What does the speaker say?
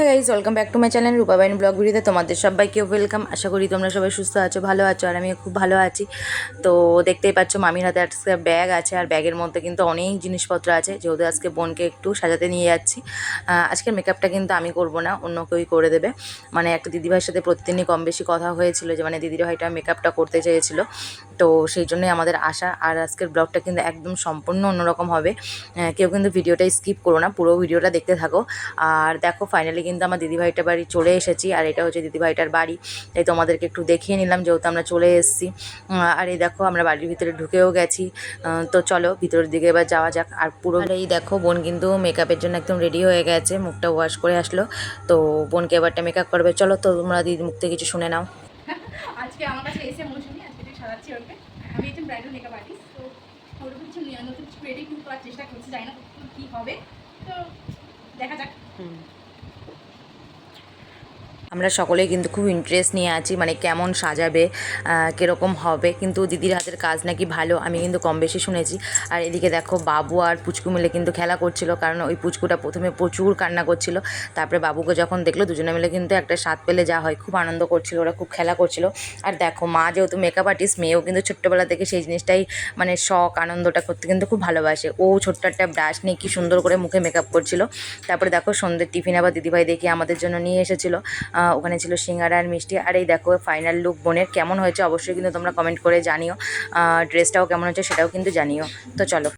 হ্যাঁ guys welcome back to my channel রূপাবাইন blog ভিডিওতে তোমাদের সবাইকে ওয়েলকাম আশা করি তোমরা সবাই সুস্থ আছো, ভালো আছো, আর আমিও খুব ভালো আছি। তো দেখতেই পাচ্ছ, মামির হাতে আজকে ব্যাগ আছে, আর ব্যাগের মধ্যে কিন্তু অনেক জিনিসপত্র আছে। যেহেতু আজকে বোনকে একটু সাজাতে নিয়ে যাচ্ছি আজকের মেকআপটা কিন্তু আমি করব না, অন্য কেউই করে দেবে। মানে একটা দিদিভাইয়ের সাথে প্রতিদিনই কম বেশি কথা হয়েছিল যে মানে দিদির ভাইটা মেকআপটা করতে চেয়েছিল। তো সেই জন্যই আমাদের আশা, আর আজকের ব্লগটা কিন্তু একদম সম্পূর্ণ অন্যরকম হবে। কেউ কিন্তু ভিডিওটা স্কিপ করো না, পুরো ভিডিওটা দেখতে থাকো। আর দেখো ফাইনালি কিন্তু আমার দিদিভাইটার বাড়ি চলে এসেছি আর এটা হচ্ছে দিদিভাইটার বাড়ি। তাই তোমাদেরকে একটু দেখিয়ে নিলাম যেহেতু আমরা চলে এসেছি। আর এই দেখো আমরা বাড়ির ভিতরে ঢুকেও গেছি। তো চলো ভিতরের দিকে এবার যাওয়া যাক। আর পুরো এই দেখো বোন কিন্তু মেকআপের জন্য একদম রেডি হয়ে গেছে মুখটা ওয়াশ করে আসলো। তো বোনকে এবারটা মেকআপ করবে। চলো তো তোমরা দিদির মুখ থেকে কিছু শুনে নাও। আজকে আমার কাছে এসে মৌসুমি আজকে সাজাচ্ছি ওকে। আমি একজন ব্রাইডাল মেকআপ আর্টিস্ট তো ওরকম কিছু নিয়ে- নতুন কিছু কিন্তু করার চেষ্টা করছি জানি না কী হবে। তো দেখা যাক। আমরা সকলেই কিন্তু খুব ইন্টারেস্ট নিয়ে আছি মানে কেমন সাজাবে কীরকম হবে, কিন্তু দিদির হাতের কাজ নাকি ভালো, আমি কিন্তু কম বেশি শুনেছি। আর এদিকে দেখো বাবু আর পুচকু মিলে কিন্তু খেলা করছিল, কারণ ওই পুচকুটা প্রথমে প্রচুর কান্না করছিল, তারপরে বাবুকে যখন দেখল, দুজনে মিলে কিন্তু একটা স্বাদ পেলে যা হয়, খুব আনন্দ করছিল, ওরা খুব খেলা করছিল। আর দেখো মা যেহেতু মেকআপ আর্টিস্ট মেয়েও কিন্তু ছোট্টবেলা থেকে সেই জিনিসটাই মানে শখ, আনন্দটা করতে কিন্তু খুব ভালোবাসে। ও ছোট্ট একটা ব্রাশ নিয়ে কি সুন্দর করে মুখে মেকআপ করছিল। তারপরে দেখো সন্ধ্যের টিফিন আবার দিদিভাই দেখি আমাদের জন্য নিয়ে এসেছিল। ওখানে ছিল সিঙ্গারা আর মিষ্টি। আর এই দেখো ফাইনাল লুক বোনের কেমন হয়েছে অবশ্যই কিন্তু তোমরা কমেন্ট করে জানিও। ড্রেসটাও কেমন হয়েছে সেটাও কিন্তু জানিও। তো চলো।